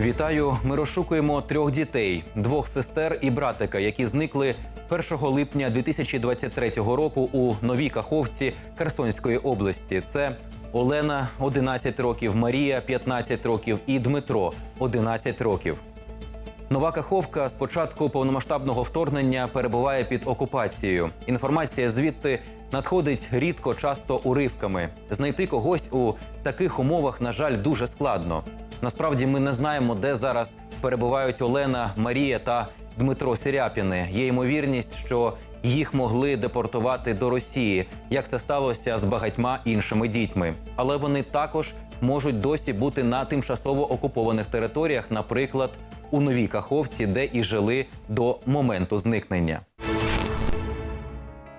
Вітаю! Ми розшукуємо трьох дітей, двох сестер і братика, які зникли 1 липня 2023 року у Новій Каховці Херсонської області. Це Олена 11 років, Марія 15 років і Дмитро 11 років. Нова Каховка з початку повномасштабного вторгнення перебуває під окупацією. Інформація звідти надходить рідко, часто уривками. Знайти когось у таких умовах, на жаль, дуже складно. Насправді ми не знаємо, де зараз перебувають Олена, Марія та Дмитро Сіряпіни. Є ймовірність, що їх могли депортувати до Росії, як це сталося з багатьма іншими дітьми. Але вони також можуть досі бути на тимчасово окупованих територіях, наприклад, у Новій Каховці, де і жили до моменту зникнення.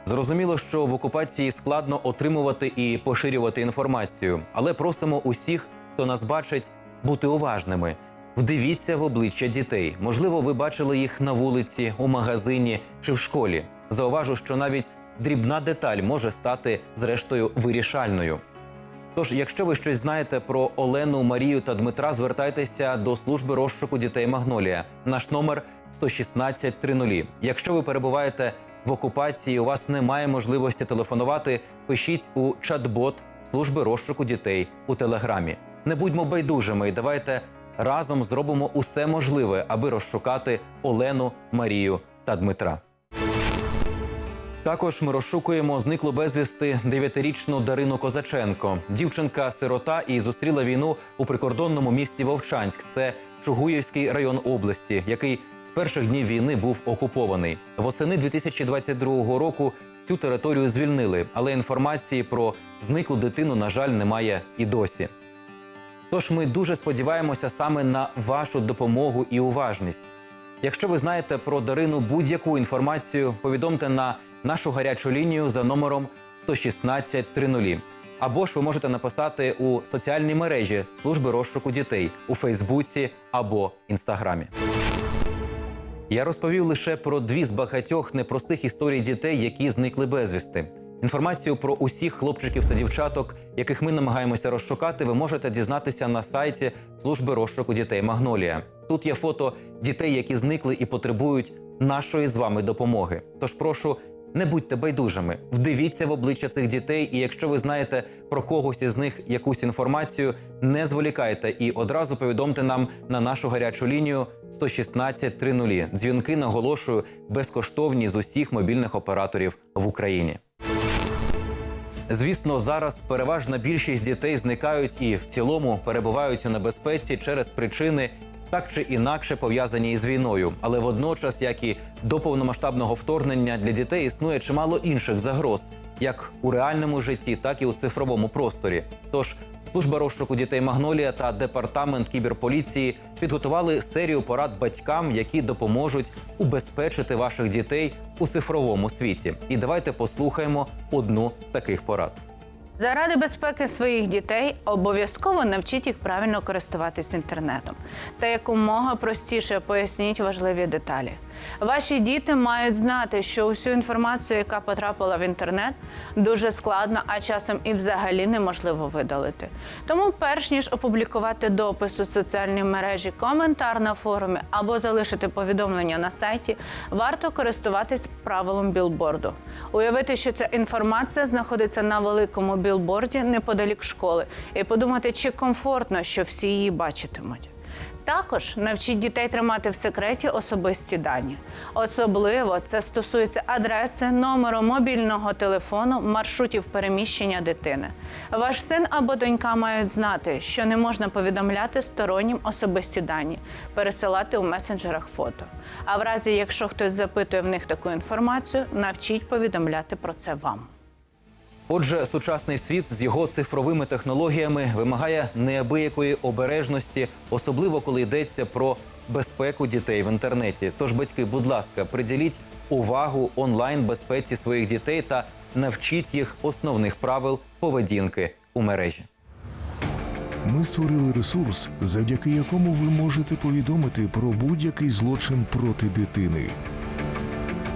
Зрозуміло, що в окупації складно отримувати і поширювати інформацію, але просимо усіх, хто нас бачить, бути уважними. Вдивіться в обличчя дітей. Можливо, ви бачили їх на вулиці, у магазині чи в школі. Зауважу, що навіть дрібна деталь може стати зрештою вирішальною. Тож, якщо ви щось знаєте про Олену, Марію та Дмитра, звертайтеся до служби розшуку дітей Магнолія. Наш номер 116 30. Якщо ви перебуваєте в окупації, у вас немає можливості телефонувати, пишіть у чат-бот служби розшуку дітей у телеграмі. Не будьмо байдужими і давайте разом зробимо усе можливе, аби розшукати Олену, Марію та Дмитра. Також ми розшукуємо зниклу безвісти дев'ятирічну Дарину Козаченко. Дівчинка сирота і зустріла війну у прикордонному місті Вовчанськ. Це Чугуївський район області, який з перших днів війни був окупований. Восени 2022 року цю територію звільнили, але інформації про зниклу дитину, на жаль, немає і досі. Тож ми дуже сподіваємося саме на вашу допомогу і уважність. Якщо ви знаєте про Дарину будь-яку інформацію, повідомте на нашу гарячу лінію за номером 116 30. Або ж ви можете написати у соціальній мережі служби розшуку дітей у Фейсбуці або Інстаграмі. Я розповів лише про дві з багатьох непростих історій дітей, які зникли безвісти. Інформацію про усіх хлопчиків та дівчаток, яких ми намагаємося розшукати, ви можете дізнатися на сайті служби розшуку дітей Магнолія. Тут є фото дітей, які зникли і потребують нашої з вами допомоги. Тож прошу. Не будьте байдужими, вдивіться в обличчя цих дітей, і якщо ви знаєте про когось із них якусь інформацію, не зволікайте і одразу повідомте нам на нашу гарячу лінію 116 30. Дзвінки наголошую безкоштовні з усіх мобільних операторів в Україні. Звісно, зараз переважна більшість дітей зникають і в цілому перебувають у небезпеці через причини так чи інакше пов'язані із війною. Але водночас, як і до повномасштабного вторгнення, для дітей існує чимало інших загроз, як у реальному житті, так і у цифровому просторі. Тож служба розшуку дітей Магнолія та департамент кіберполіції підготували серію порад батькам, які допоможуть убезпечити ваших дітей у цифровому світі. І давайте послухаємо одну з таких порад. Заради безпеки своїх дітей обов'язково навчіть їх правильно користуватись інтернетом та якомога простіше поясніть важливі деталі. Ваші діти мають знати, що усю інформацію, яка потрапила в інтернет, дуже складно, а часом і взагалі неможливо видалити. Тому, перш ніж опублікувати допис у соціальній мережі, коментар на форумі або залишити повідомлення на сайті, варто користуватись правилом білборду. Уявити, що ця інформація знаходиться на великому білборді неподалік школи, і подумати, чи комфортно, що всі її бачитимуть. Також навчіть дітей тримати в секреті особисті дані. Особливо це стосується адреси, номеру мобільного телефону, маршрутів переміщення дитини. Ваш син або донька мають знати, що не можна повідомляти стороннім особисті дані, пересилати у месенджерах фото. А в разі, якщо хтось запитує в них таку інформацію, навчіть повідомляти про це вам. Отже, сучасний світ з його цифровими технологіями вимагає неабиякої обережності, особливо коли йдеться про безпеку дітей в інтернеті. Тож, батьки, будь ласка, приділіть увагу онлайн безпеці своїх дітей та навчіть їх основних правил поведінки у мережі. Ми створили ресурс, завдяки якому ви можете повідомити про будь-який злочин проти дитини.